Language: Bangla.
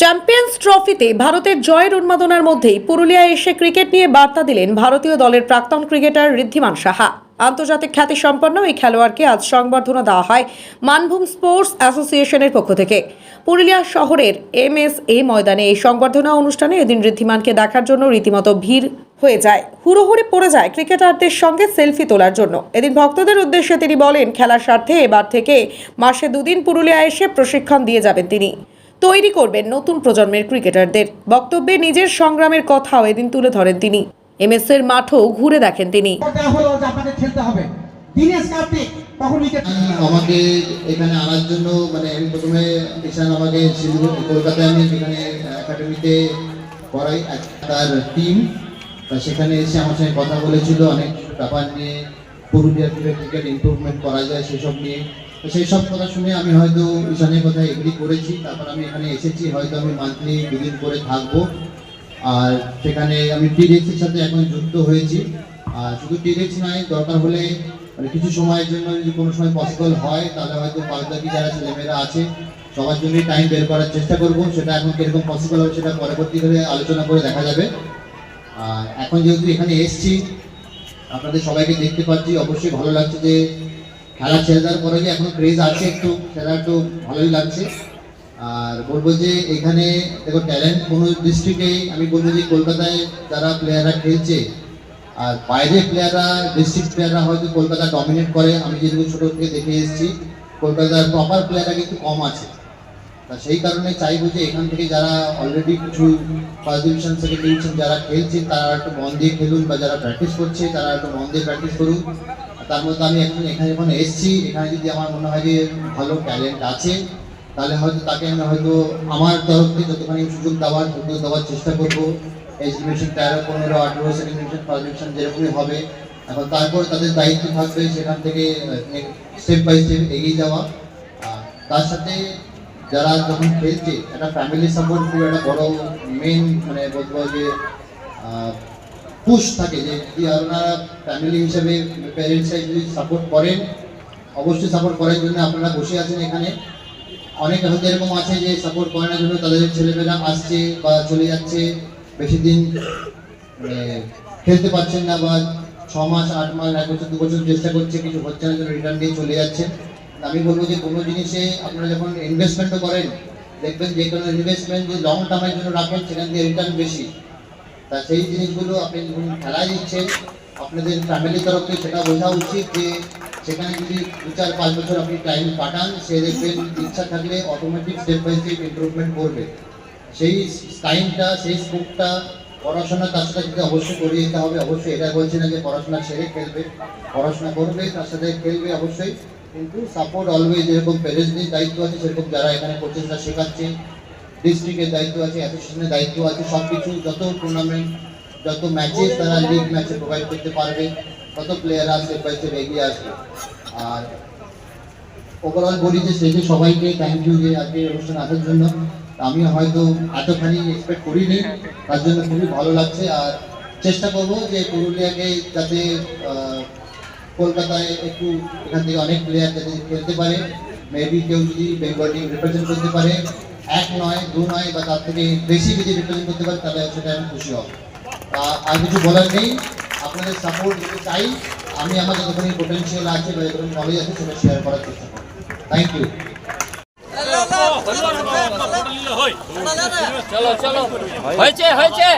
চ্যাম্পিয়ন্স ট্রফিতে ভারতের জয়ের উন্মাদনার মধ্যেই পুরুলিয়ায় এসে ক্রিকেট নিয়ে বার্তা দিলেন ভারতীয় দলের প্রাক্তন ক্রিকেটার ঋদ্ধিমান সাহা। আন্তর্জাতিক খ্যাতি সম্পন্ন এই খেলোয়াড়কে আজ সংবর্ধনা দেওয়া হয় মানভূম স্পোর্টস অ্যাসোসিয়েশনের পক্ষ থেকে। পুরুলিয়া শহরের এম এস এ ময়দানে এই সংবর্ধনা অনুষ্ঠানে এদিন ঋদ্ধিমানকে দেখার জন্য রীতিমতো ভিড় হয়ে যায়। হুড়োহুড়ি পড়ে যায় ক্রিকেটারদের সঙ্গে সেলফি তোলার জন্য। এদিন ভক্তদের উদ্দেশ্যে তিনি বলেন, খেলার স্বার্থে এবার থেকে মাসে দুদিন পুরুলিয়া এসে প্রশিক্ষণ দিয়ে যাবেন তিনি। তৈরি করবেন নতুন প্রজন্মের ক্রিকেটারদের। বক্তব্যে নিজের সংগ্রামের কথাও এদিন তুলে ধরেন তিনি। এমএস এর মাঠও ঘুরে দেখেন তিনি। আমাকে এখানে আনার জন্য মানে আমি প্রথমে আমাকে কলকাতায় আমি সেখানে একাডেমিতে করাই তার টিম তা সেখানে এসে আমার সঙ্গে কথা বলেছিল অনেক ব্যাপার নিয়ে পুরুলিয়া ক্রিকেট ইমপ্রুভমেন্ট করা যায় সেসব নিয়ে। সেই সব কথা শুনে আমি হয়তো ঈশানের কথা এগ্রি করেছি, তারপর আমি এখানে এসেছি, হয়তো আমি মান্থলি দুদিন করে থাকব। আর সেখানে আমি টিডেক্সের সাথে এখন যুক্ত হয়েছি। আর শুধু টিডেক্স নয়, দরকার হলে মানে কিছু সময়ের জন্য যদি কোনো সময় পসিবল হয়, তাহলে হয়তো বাদবাকি যারা ছেলেমেয়েরা আছে, সবার জন্যই টাইম বের করার চেষ্টা করব। সেটা এখন কীরকম পসিবল হবে সেটা পরবর্তীকালে আলোচনা করে দেখা যাবে। আর এখন যেহেতু এখানে এসছি, আপনাদের সবাইকে দেখতে পাচ্ছি, অবশ্যই ভালো লাগছে যে খেলা ছেড়ে দেওয়ার পরে যে এখন ক্রেজ আছে একটু, খেলা একটু ভালোই লাগছে। আর বলব যে এখানে দেখো ট্যালেন্ট কোনো ডিস্ট্রিক্টেই আমি বলব যে কলকাতায় যারা প্লেয়াররা খেলছে, আর বাইরের প্লেয়াররা ডিস্ট্রিক্ট প্লেয়াররা হয়তো কলকাতা ডমিনেট করে। আমি যেটুকু ছোটো থেকে দেখে এসেছি, কলকাতার প্রপার প্লেয়াররা কিন্তু কম আছে। তা সেই কারণে চাইব যে এখান থেকে যারা অলরেডি কিছু ফার্স্ট ডিভিশন সেকেন্ড ডিভিশন যারা খেলছে, তারা একটু মন দিয়ে খেলুন বা যারা প্র্যাকটিস করছে, তারা একটু মন দিয়ে প্র্যাকটিস করুন তার মধ্যে আমি এখন এখানে যখন এসেছি, এখানে যদি আমার মনে হয় যে ভালো ট্যালেন্ট আছে, তাহলে হয়তো তাকে আমি হয়তো আমার তরফ থেকে যতখানি সুযোগ দেওয়ার সুযোগ দেওয়ার চেষ্টা করব। এজ ডিভিশন তেরো পনেরো, আঠেরো সেকেন্ড পারমিশন যেরকমই হবে, এখন তারপর তাদের দায়িত্ব থাকবে সেখান থেকে স্টেপ বাই স্টেপ এগিয়ে যাওয়া। তার সাথে যারা যখন খেলছে, একটা ফ্যামিলি সাপোর্ট খুব একটা বড় মেন মানে বলব যে পুশ থাকে যে যদি আপনারা ফ্যামিলি হিসেবে প্যারেন্টসরা যদি সাপোর্ট করেন, অবশ্যই সাপোর্ট করার জন্য আপনারা বসে আছেন এখানে। অনেক হয়তো এরকম আছে যে সাপোর্ট করে না জন্য তাদের ছেলেমেয়েরা আসছে বা চলে যাচ্ছে, বেশি দিন মানে খেলতে পারছেন না বা ছ মাস, আট মাস, এক বছর, দু বছর চেষ্টা করছে, কিছু হচ্ছে না রিটার্ন দিয়ে চলে যাচ্ছেন আমি বলব যে কোনো জিনিসে আপনারা যখন ইনভেস্টমেন্টও করেন, দেখবেন যে কোনো ইনভেস্টমেন্ট যে লং টার্মের জন্য রাখেন, সেখান থেকে রিটার্ন বেশি। তা সেই জিনিসগুলো আপনি যখন খেলায় দিচ্ছেন, আপনাদের ফ্যামিলির তরফ থেকে সেটা বোঝা উচিত যে সেখানে যদি দু চার পাঁচ বছর আপনি টাইম কাটান, সে দেখবেন ইচ্ছা থাকলে automatic step by step improvement করবে। সেই টাইমটা সেই স্কোপটা পড়াশোনা তার সাথে যদি অবশ্যই করিয়ে দিতে হবে, অবশ্যই এটা বলছি না যে পড়াশোনা ছেড়ে খেলবে, পড়াশোনা করবে, তার সাথে খেলবে অবশ্যই। কিন্তু সাপোর্ট অলওয়েজ যেরকম প্যারেন্টসদের দায়িত্ব আছে, সেরকম যারা এখানে কোচিংটা শেখাচ্ছে ডিস্ট্রিক্টের দায়িত্ব আছে, অ্যাসোসিয়েশনের দায়িত্ব আছে সব কিছু যত টুর্নামেন্ট যত ম্যাচেস তারা লিগ ম্যাচে প্রোভাইড করতে পারবে, তত প্লেয়াররা বাই স্টেপ এগিয়ে আসবে। আর ওভারঅল বলি যে স্টেজে সবাইকে থ্যাংক ইউ যে আজকে অনুষ্ঠানে আসার জন্য। আমি হয়তো এতখানি এক্সপেক্ট করিনি, তার জন্য খুবই ভালো লাগছে। আর চেষ্টা করব যে পুরুলিয়াকে যাতে কলকাতায় একটু এখান থেকে অনেক প্লেয়ার যাতে খেলতে পারে। মেবি কেউ যদি বেঙ্গল টিম রিপ্রেজেন্ট করতে পারে এক নয়, দু নয় বা তার থেকে বেশি যদি রিপ্রেজেন্ট করতে পারে, তাহলে সেটা আমি খুশি হব। আর কিছু বলার নেই। আপনাদের সাপোর্ট যদি চাই। আমি আমার যতখানি পোটেনশিয়াল আছে বা যতখানি নলেজ আছে, সেটা শেয়ার করার চেষ্টা করব। থ্যাংক ইউ হয়েছে হয়েছে।